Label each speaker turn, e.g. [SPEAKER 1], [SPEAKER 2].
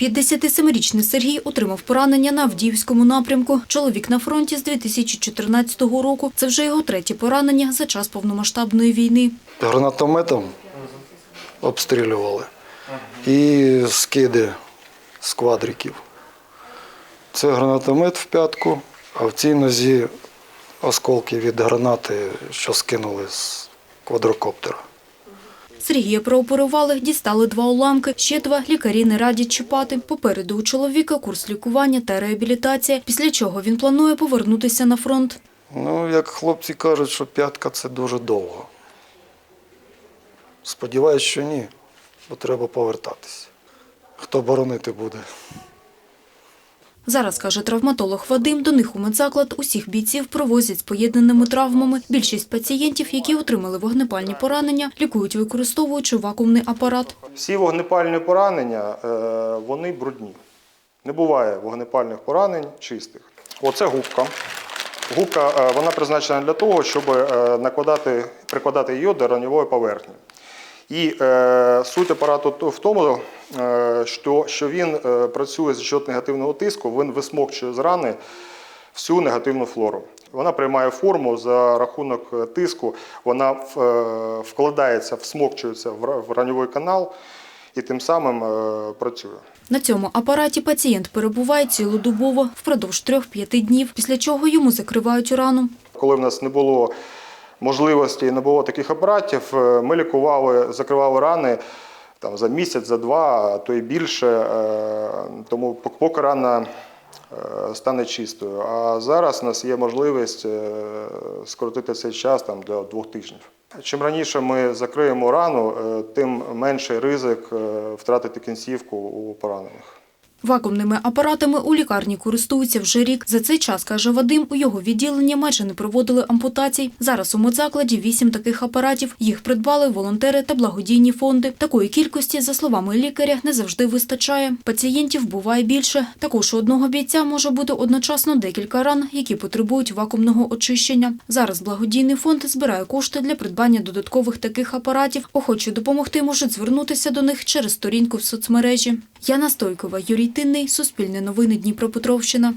[SPEAKER 1] 57-річний Сергій отримав поранення на Авдіївському напрямку. Чоловік на фронті з 2014 року. Це вже його третє поранення за час повномасштабної війни.
[SPEAKER 2] Гранатометом обстрілювали і скиди з квадриків. Це гранатомет в п'ятку, а в цій нозі осколки від гранати, що скинули з квадрокоптера.
[SPEAKER 1] Сергія прооперували, дістали два уламки, ще два лікарі не радять чіпати. Попереду у чоловіка курс лікування та реабілітація, після чого він планує повернутися на фронт.
[SPEAKER 2] Ну, як хлопці кажуть, що п'ятка це дуже довго. Сподіваюсь, що ні, бо треба повертатися. Хто боронити буде?
[SPEAKER 1] Зараз, каже травматолог Вадим, до них у медзаклад усіх бійців провозять з поєднаними травмами. Більшість пацієнтів, які отримали вогнепальні поранення, лікують використовуючи вакуумний апарат.
[SPEAKER 3] Всі вогнепальні поранення е, вони брудні. Не буває вогнепальних поранень чистих. Оце губка. Губка е, вона призначена для того, щоб е, накладати, прикладати її до раньової поверхні. І е, суть апарату то- в тому, е, що, що він е, працює за счет негативного тиску, він висмокчує з рани всю негативну флору. Вона приймає форму за рахунок е, тиску, вона в- е, вкладається, всмокчується в в раньовий канал і тим самим е, працює.
[SPEAKER 1] На цьому апараті пацієнт перебуває цілодобово впродовж 3-5 днів, після чого йому закривають рану.
[SPEAKER 3] Коли в нас не було можливості, не було таких апаратів, е, ми лікували, закривали рани там, за місяць, за два, а то і більше. е, Тому поки рана е, стане чистою. А зараз у нас є можливість скоротити цей час там, до двох тижнів. Чим раніше ми закриємо рану, тим менший ризик втратити кінцівку у поранених.
[SPEAKER 1] Вакуумними апаратами у лікарні користуються вже рік. За цей час, каже Вадим, у його відділенні майже не проводили ампутацій. Зараз у медзакладі вісім таких апаратів. Їх придбали волонтери та благодійні фонди. Такої кількості, за словами лікаря, не завжди вистачає. Пацієнтів буває більше. Також у одного бійця може бути одночасно декілька ран, які потребують вакуумного очищення. Зараз благодійний фонд збирає кошти для придбання додаткових таких апаратів. Охочі допомогти можуть звернутися до них через сторінку в соцмережі. Яна Стойкова, Юрій Тинний, Суспільне новини Дніпропетровщина.